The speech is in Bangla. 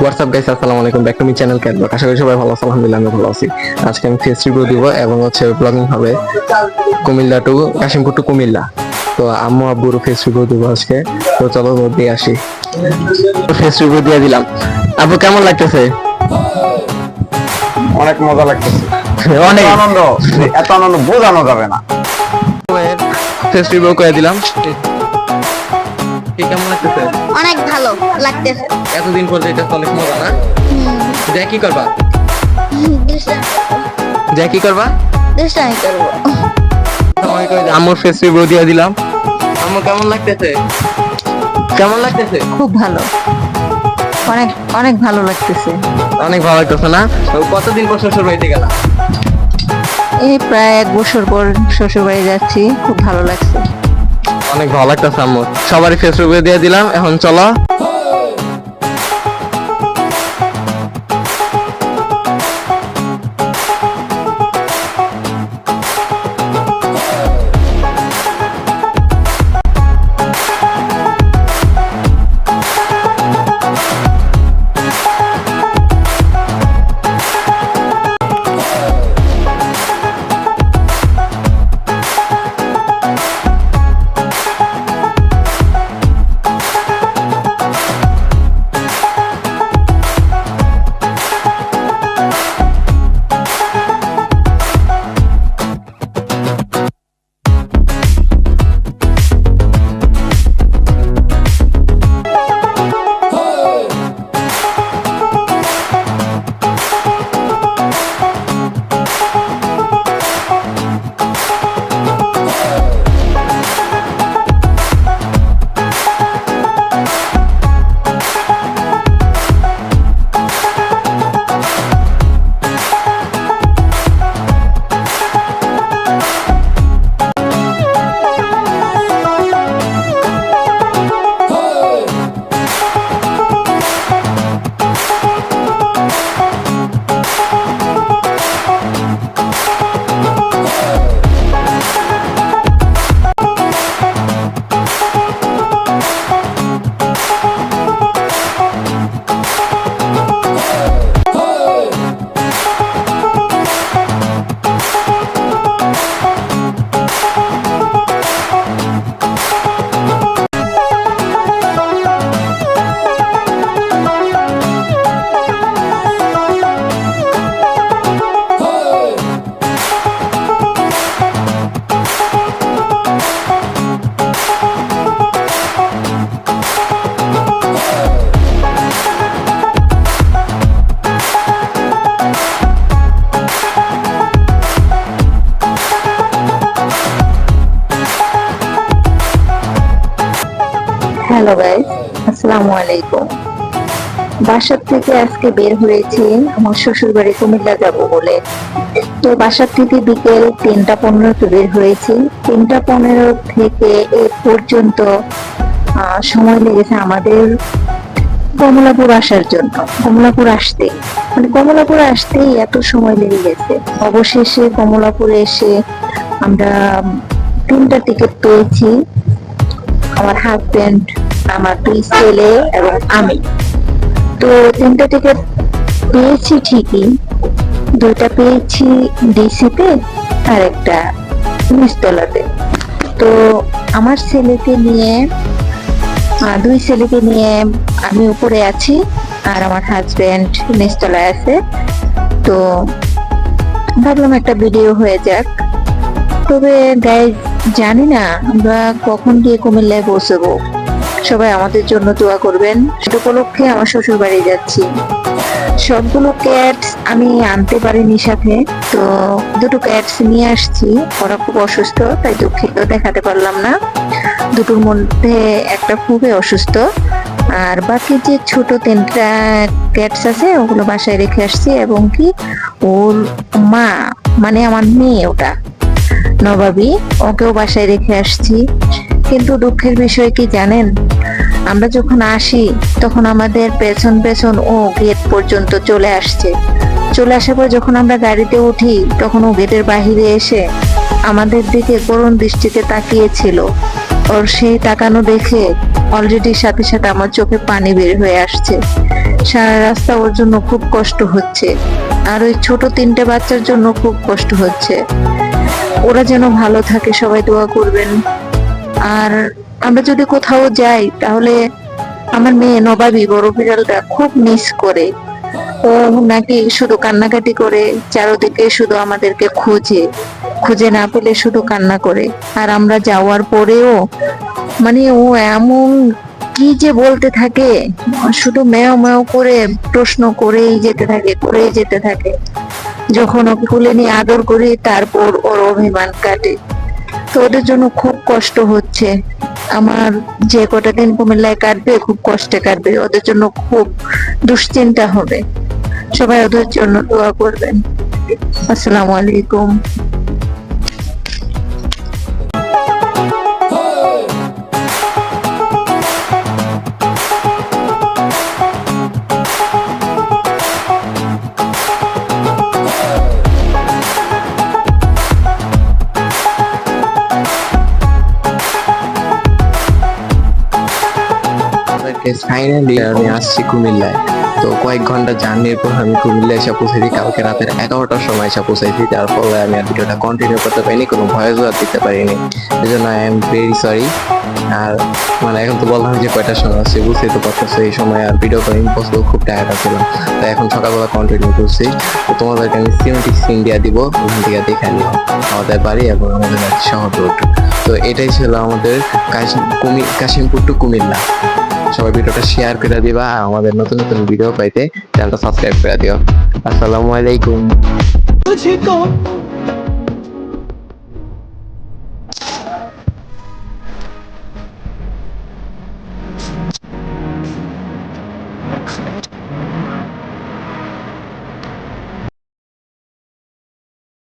হোয়াটসঅ্যাপ গাইস আসসালামু আলাইকুম ব্যাক টু মি চ্যানেল ক্যাটবক আশা করি সবাই ভালো আছেন আলহামদুলিল্লাহ আমি ভালো আছি। আজকে আমি ফেস রিভিউ দিব এবং হচ্ছে ব্লগিং হবে কুমিল্লা টু কাশিমপুর টু কুমিল্লা। তো আম্মু আব্বুর ফেস রিভিউ দিব আজকে। তো চলো দিয়ে আসি। ফেস রিভিউ দিয়ে দিলাম। আব্বু কেমন লাগতেছে? অনেক মজা লাগতেছে। অনেক। আনন্দ। এত আনন্দ বোঝানো যাবে না। ফেস রিভিউ করে দিলাম। কি কেমন লাগতেছে? অনেক ভালো লাগতেছে। এতদিন পর এটা তো অনেক মজা না? যা কি করবা? যা কি করবা? দুষ্টামি করব। আম্মুর ফেস দিয়ে দিলাম। আম্মু কেমন লাগতেছে? কেমন লাগতেছে? খুব ভালো। অনেক অনেক ভালো লাগতেছে। অনেক ভালো লাগতেছে না? তো কতদিন পর শ্বশুর বাড়িতে গেলাম এই প্রায় এক বছর পর শ্বশুর বাড়ি যাচ্ছি। খুব ভালো লাগছে। অনেক ভালো একটা আম্মু। সবারই ফেসবুকে দিয়ে দিলাম এখন চলো। হ্যালো গাইস আসসালামু আলাইকুম। বাসার থেকে আজকে বের হয়েছি, আমার শ্বশুর বাড়ি কুমিল্লা যাব বলে। তো বাসার থেকে বিকেল তিনটা পনেরোতে বের হয়েছি। তিনটা পনেরো থেকে এ পর্যন্ত সময় লেগেছে আমাদের কমলাপুর আসার জন্য, কমলাপুর আসতে মানে কমলাপুর আসতেই এত সময় লেগে গেছে। অবশেষে কমলাপুরে এসে আমরা তিনটা টিকিট পেয়েছি। আমার হাজবেন্ড আমার দুই ছেলে এবং আমি। তো তিনটা টিকিট পেয়েছি ঠিকই, দুইটা পেয়েছি ডিসিতে আর একটা নিচতলাতে তো আমার ছেলেকে নিয়ে দুই ছেলেকে নিয়ে আমি উপরে আছি আর আমার হাজবেন্ড নিচতলায় আছে। তো ভাবলাম একটা ভিডিও হয়ে যাক। তবে গাইজ জানি না আমরা কখন গিয়ে কুমিল্লায় পৌঁছবো। সবাই আমাদের জন্য দোয়া করবেন। উপলক্ষে আমার শ্বশুর বাড়ি যাচ্ছি। সবগুলো ক্যাটস আমি আনতে পারিনি সাথে, তো দুটো ক্যাটস নিয়ে আসছি। ওরা খুব অসুস্থ, তাই দুঃখিত, দেখাতে পারলাম না। দুটোর মধ্যে একটা খুবই অসুস্থ। আর বাকি যে ছোট তিনটা ক্যাটস আছে, ওগুলো বাসায় রেখে আসছি। এবং কি, ওর মা মানে আমার মেয়ে ওটা, নবাবী, ওকেও বাসায় রেখে আসছি। কিন্তু দুঃখের বিষয় কি জানেন? আমরা যখন আসি, তখন আমাদের পেছন পেছন ও গেট পর্যন্ত চলে আসছে। চলে আসার পর যখন আমরা গাড়িতে উঠি, তখন ও গেটের বাহিরে এসে আমাদের দিকে করুণ দৃষ্টিতে তাকিয়েছিল। ওর সেই তাকানো দেখে অলরেডি সাথে সাথে আমার চোখে পানি বের হয়ে আসছে। সারা রাস্তা ওর জন্য খুব কষ্ট হচ্ছে। আর ওই ছোট তিনটে বাচ্চার জন্য খুব কষ্ট হচ্ছে। ওরা যেন ভালো থাকে, সবাই দোয়া করবেন। আর আমরা যদি কোথাও যাই, তাহলে আমার মেয়ে নবাবী বড় বিড়ালটা খুব মিস করে। ও নাকি শুধু কান্নাকাটি করে, চারোদিকে শুধু আমাদেরকে খোঁজে, খুঁজে না পেলে শুধু কান্না করে। আর আমরা যাওয়ার পরেও মানে ও এমন কি যে বলতে থাকে, শুধু মেয় মেয় করে প্রশ্ন করেই যেতে থাকে, করেই যেতে থাকে। যখন ওকে তুলে নিয়ে আদর করি, তারপর ওর অভিমান কাটে। তো ওদের জন্য খুব কষ্ট হচ্ছে। আমার যে কটা দিন কুমিল্লায় কাটবে, খুব কষ্টে কাটবে। ওদের জন্য খুব দুশ্চিন্তা হবে। সবাই ওদের জন্য দোয়া করবেন। আসসালামু আলাইকুম। ফাইনালি আমি আসছি কুমিল্লায়। তো কয়েক ঘণ্টা জার্নির পর আমি কুমিল্লা এসে পৌঁছেছি কালকে রাতের এগারোটার সময় এসে পৌঁছেছি যার ফলে আমি আর ভিডিওটা কন্টিনিউ করতে পারিনি, কোনো ভয়েস আর দিতে পারিনি। এই জন্য আই এম ভেরি সরি আর মানে এখন তো বললাম যে কয়টার সময় আসছে, বুঝতেই তো পারতেছো, এই সময় আর ভিডিও করা ইম্পসিবল খুব টায়ার্ড ছিলাম তাই এখন সকালবেলা কন্টিনিউ করছি। তো তোমাদেরকে আমি সিনেমেটিক সিন দিয়া দিব, ওখান থেকে দেখে নিও আমাদের বাড়ি এবং আমাদের শহর রোড তো এটাই ছিল আমাদের কাশিমপুর টু কুমিল্লা। সবাই ভিডিওটা শেয়ার করে দিবা, আমাদের নতুন নতুন ভিডিও পাইতে চ্যানেলটা সাবস্ক্রাইব করে দিও। আসসালামু আলাইকুম।